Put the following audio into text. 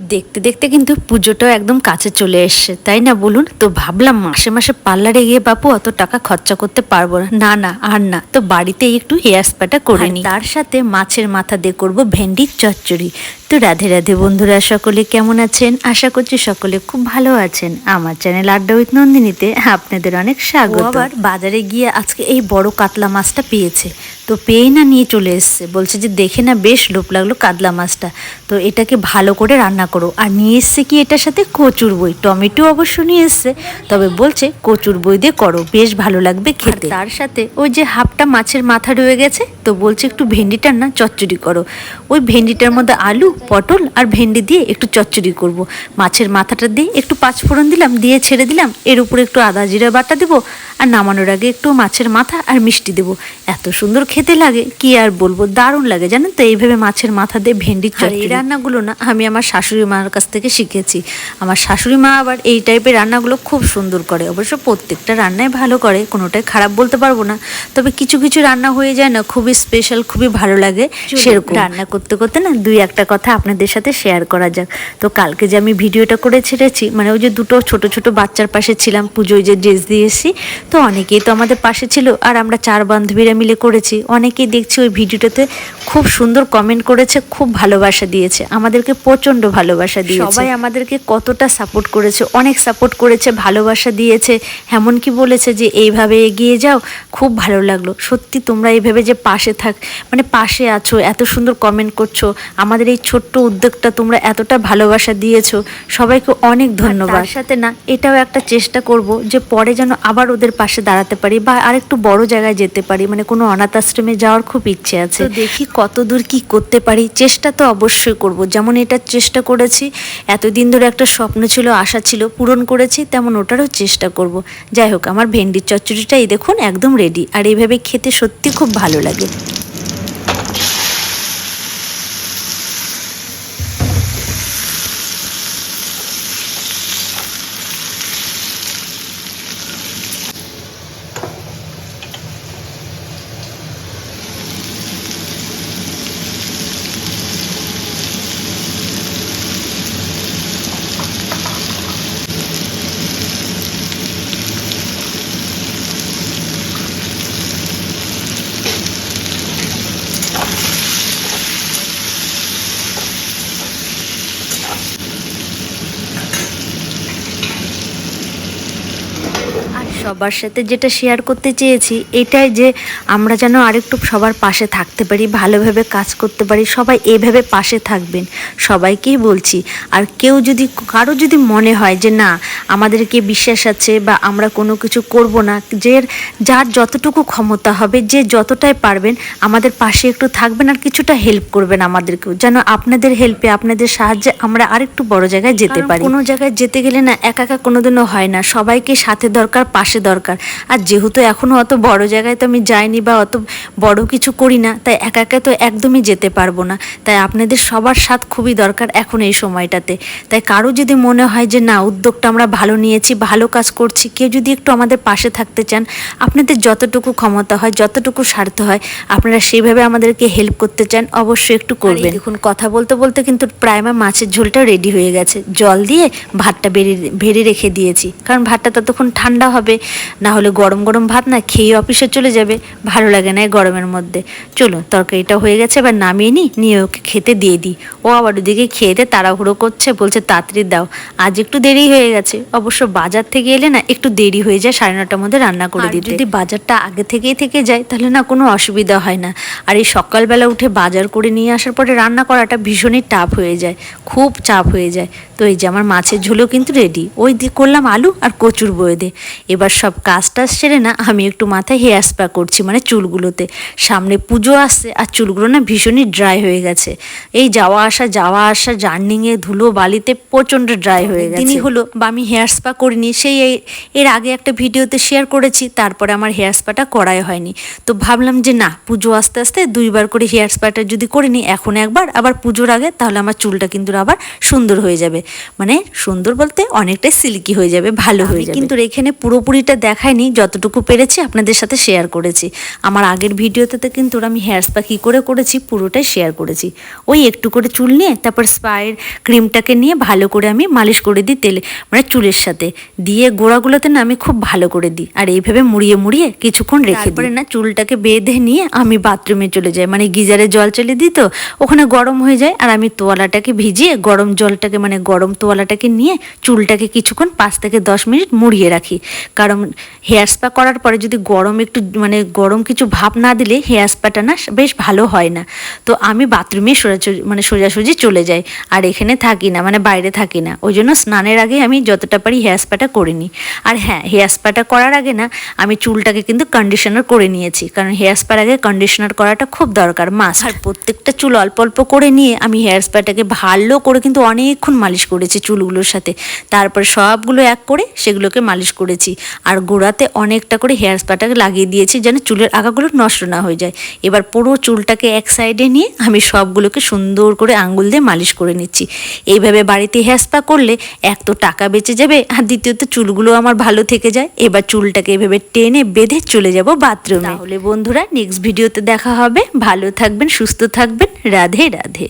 দেখতে দেখতে কিন্তু পুজোটাও একদম কাছে চলে এসছে তাই না বলুন? তো ভাবলাম মাসে মাসে পার্লারে গিয়ে বাপু অত টাকা খরচা করতে পারব না। না না আর না তো বাড়িতেই একটু হেয়ার স্পাটা করে নিই। তার সাথে মাছের মাথা দিয়ে করব ভেন্ডির চচ্চড়ি। তো রাধে রাধে বন্ধুরা সকলে কেমন আছেন? আশা করছি সকলে খুব ভালো আছেন। আমার চ্যানেল আড্ডা উইথ নন্দিনীতে আপনাদের অনেক স্বাগত। আবার বাজারে গিয়ে আজকে এই বড় কাতলা মাছটা পেয়েছে। তো পেয়ে না নিয়ে চলে এসছে। বলছে যে দেখে না বেশ লোভ লাগল কাতলা মাছটা। তো এটাকে ভালো করে রান্না করো। আর নিয়ে এসছে কি এটার সাথে? কচুর বই। টমেটো অবশ্য নিয়ে এসছে তবে বলছে কচুর বই দিয়ে করো বেশ ভালো লাগবে খেতে। তার সাথে ওই যে হাফটা মাছের মাথা রয়ে গেছে তো বলছে একটু ভেন্ডিটার না চচ্চড়ি করো। ওই ভেন্ডিটার মধ্যে আলু পটল আর ভেন্ডি দিয়ে একটু চচ্চড়ি করব। মাছের মাথাটা দিয়ে একটু পাঁচফোড়ন দিলাম দিয়ে ছেড়ে দিলাম। এর উপরে একটু আদা জিরা বাটা দেবো আর নামানোর আগে একটু মাছের মাথা আর মিষ্টি দেবো। এত সুন্দর খেতে লাগে কি আর বলব? দারুণ লাগে জানেন তো? এইভাবে মাছের মাথা দিয়ে ভেন্ডি চচ্চড়ি। এই রান্নাগুলো না আমি আমার শাশুড়ি মার কাছ থেকে শিখেছি। আমার শাশুড়ি মা আবার এই টাইপের রান্নাগুলো খুব সুন্দর করে। অবশ্য প্রত্যেকটা রান্নাই ভালো করে কোনোটাই খারাপ বলতে পারব না। তবে কিছু কিছু রান্না হয়ে যায় না খুবই স্পেশাল খুবই ভালো লাগে সেরকম। রান্না করতে করতে না দুই একটা কথা আপনাদের সাথে শেয়ার করা যাক। তো কালকে যে আমি ভিডিওটা করে ছেড়েছি মানে ওই যে দুটো ছোট ছোট বাচ্চার পাশে ছিলাম পুজোয় যে ড্রেস দিয়েছি তো অনেকেই তো আমাদের পাশে ছিল আর আমরা চার বান্ধবীরা মিলে করেছি। অনেকেই দেখছি ওই ভিডিওটাতে খুব সুন্দর কমেন্ট করেছে খুব ভালোবাসা দিয়েছে আমাদেরকে প্রচণ্ড ভালোবাসা দিয়েছে। সবাই আমাদেরকে কতটা সাপোর্ট করেছে অনেক সাপোর্ট করেছে ভালোবাসা দিয়েছে এমনকি বলেছে যে এইভাবে এগিয়ে যাও খুব ভালো লাগল। সত্যি তোমরা এইভাবে যে পাশে থাক মানে পাশে আছো এত সুন্দর কমেন্ট করছ আমাদের এই ছোট্ট উদ্যোগটা তোমরা এতটা ভালোবাসা দিয়েছ সবাইকে অনেক ধন্যবাদ তার সাথে না এটাও একটা চেষ্টা করব যে পরে যেন আবার ওদের পাশে দাঁড়াতে পারি বা আরেকটু বড় জায়গায় যেতে পারি মানে কোনো অনাথ আশ্রমে যাওয়ার খুব ইচ্ছে আছে। দেখি কত দূর কি করতে পারি, চেষ্টা তো অবশ্যই করব। যেমন এটা চেষ্টা করেছি, এতদিন ধরে একটা স্বপ্ন ছিল, আশা ছিল, পূরণ করেছি, তেমন ওটারও চেষ্টা করব। যাই হোক, আমার ভেন্ডির চচ্চড়িটা এই দেখুন একদম রেডি আর এইভাবে খেতে সত্যি খুব ভালো লাগে। সবার সাথে যেটা শেয়ার করতে চেয়েছি এটাই যে আমরা যেন আরেকটু সবার পাশে থাকতে পারি ভালোভাবে কাজ করতে পারি সবাই এভাবে পাশে থাকবেন। সবাইকেই বলছি আর কেউ যদি কারও যদি মনে হয় যে না আমাদেরকে বিশ্বাস আছে বা আমরা কোনো কিছু করব না যে যার যতটুকু ক্ষমতা হবে যে যতটাই পারবেন আমাদের পাশে একটু থাকবেন আর কিছুটা হেল্প করবেন আমাদেরকেও যেন আপনাদের হেল্পে আপনাদের সাহায্যে আমরা আরেকটু বড় জায়গায় যেতে পারি। কোনো জায়গায় যেতে গেলে না একা একা কোনোদিনও হয় না সবাইকে সাথে দরকার পাশে দরকার। আর যেহেতু এখনও অত বড় জায়গায় তো আমি যাইনি বা অত বড় কিছু করি না তাই একা একা তো একদমই যেতে পারব না। তাই আপনাদের সবার সাথ খুবই দরকার এখন এই সময়টাতে। তাই কারও যদি মনে হয় যে না উদ্যোগটা আমরা ভালো নিয়েছি ভালো কাজ করছি কেউ যদি একটু আমাদের পাশে থাকতে চান আপনাদের যতটুকু ক্ষমতা হয় যতটুকু স্বার্থ হয় আপনারা সেইভাবে আমাদেরকে হেল্প করতে চান অবশ্যই একটু করবেন। দেখুন কথা বলতে বলতে কিন্তু প্রায় আমার মাছের ঝোলটা রেডি হয়ে গেছে। জল দিয়ে ভাতটা বেড়ে ভেড়ে রেখে দিয়েছি। কারণ ভাতটা ততক্ষণ ঠান্ডা হবে না হলে গরম গরম ভাত না খেয়ে অফিসে চলে যাবে। ভালো লাগে না গরমের মধ্যে। চলো তরকারিটা হয়ে গেছে এবার নামিয়ে নিই নিয়ে ওকে খেতে দিয়ে দিই। ও আবার ওদিকে খেতে তাড়াহুড়ো করছে বলছে তাড়াতাড়ি দাও আজ একটু দেরি হয়ে গেছে। অবশ্য বাজার থেকে এলে না একটু দেরি হয়ে যায় সাড়ে নটার মধ্যে রান্না করে দিতে। যদি বাজারটা আগে থেকেই থেকে যায় তাহলে না কোনো অসুবিধা হয় না। আর এই সকালবেলা উঠে বাজার করে নিয়ে আসার পরে রান্না করাটা ভীষণই টাফ হয়ে যায় খুব চাপ হয়ে যায়। তো এই যে আমার মাছের ঝোলও কিন্তু রেডি ওই দিয়ে করলাম আলু আর কচুর বয়ে দে। এবার সব কাজ টাজ সেরে না আমি একটু মাথায় হেয়ার স্পা করছি মানে চুলগুলোতে। সামনে পুজো আসছে আর চুলগুলো না ভীষণই ড্রাই হয়ে গেছে। এই যাওয়া আসা যাওয়া আসা জার্নিংয়ে ধুলো বালিতে প্রচণ্ড ড্রাই হয়ে গেছে। দিনই হলো বা আমি হেয়ার স্পা করিনি সেই এর আগে একটা ভিডিওতে শেয়ার করেছি তারপরে আমার হেয়ার স্পাটা করাই হয়নি। তো ভাবলাম যে না পুজো আস্তে আস্তে দুইবার করে হেয়ার স্পাটা যদি করে নিই এখন একবার আবার পুজোর আগে তাহলে আমার চুলটা কিন্তু আবার সুন্দর হয়ে যাবে। মানে সুন্দর বলতে অনেকটাই সিল্কি হয়ে যাবে ভালো হয়ে যাবে। কিন্তু এখানে পুরোপুরিটা দেখায়নি যতটুকু পেরেছি আপনাদের সাথে শেয়ার করেছি। আমার আগের ভিডিওতে তো কিন্তু আমি হেয়ার স্পা কী করে করেছি পুরোটাই শেয়ার করেছি। ওই একটু করে চুল নিয়ে তারপর স্পায়ের ক্রিমটাকে নিয়ে ভালো করে আমি মালিশ করে দিই তেলে মানে চুলের সাথে। দিয়ে গোড়াগুলোতে না আমি খুব ভালো করে দিই আর এইভাবে মুড়িয়ে মুড়িয়ে কিছুক্ষণ রেখে তারপরে না চুলটাকে বেঁধে নিয়ে আমি বাথরুমে চলে যাই মানে গিজারে জল চলে দিই তো ওখানে গরম হয়ে যায় আর আমি তোয়ালাটাকে ভিজিয়ে গরম জলটাকে মানে গরম তোয়ালাটাকে নিয়ে চুলটাকে কিছুক্ষণ পাঁচ থেকে দশ মিনিট মুড়িয়ে রাখি। কারণ হেয়ার স্পা করার পরে যদি গরম একটু মানে গরম কিছু ভাব না দিলে হেয়ার স্পাটা না বেশ ভালো হয় না। তো আমি বাথরুমে সোজাসুজি মানে সোজাসুজি চলে যাই। আর এখানে থাকি না মানে বাইরে থাকি না। ওই জন্য স্নানের আগে আমি যতটা পারি হেয়ার স্পাটা করে নিই। আর হ্যাঁ হেয়ার স্পাটা করার আগে না আমি চুলটাকে কিন্তু কন্ডিশনার করে নিয়েছি। কারণ হেয়ার স্পার আগে কন্ডিশনার করাটা খুব দরকার মাস আর প্রত্যেকটা চুল অল্প অল্প করে নিয়ে আমি হেয়ার স্পাটাকে ভালো করে কিন্তু অনেকক্ষণ মালিশ করেছি চুলগুলোর সাথে। তারপর সবগুলো এক করে সেগুলোকে মালিশ করেছি। আর গোড়াতে অনেকটা করে হেয়ার স্পাটাকে লাগিয়ে দিয়েছি যেন চুলের আগাগুলো নষ্ট না হয়ে যায়। এবার পুরো চুলটাকে এক সাইডে নিয়ে আমি সবগুলোকে সুন্দর করে আঙ্গুল দিয়ে মালিশ করে নিচ্ছি। এইভাবে বাড়িতে হেয়ার স্পা করলে এক তো টাকা বেঁচে যাবে আর দ্বিতীয়ত চুলগুলো আমার ভালো থেকে যায়। এবার চুলটাকে এভাবে টেনে বেঁধে চলে যাব বাথরুমে। তাহলে বন্ধুরা নেক্সট ভিডিওতে দেখা হবে। ভালো থাকবেন, সুস্থ থাকবেন। রাধে রাধে।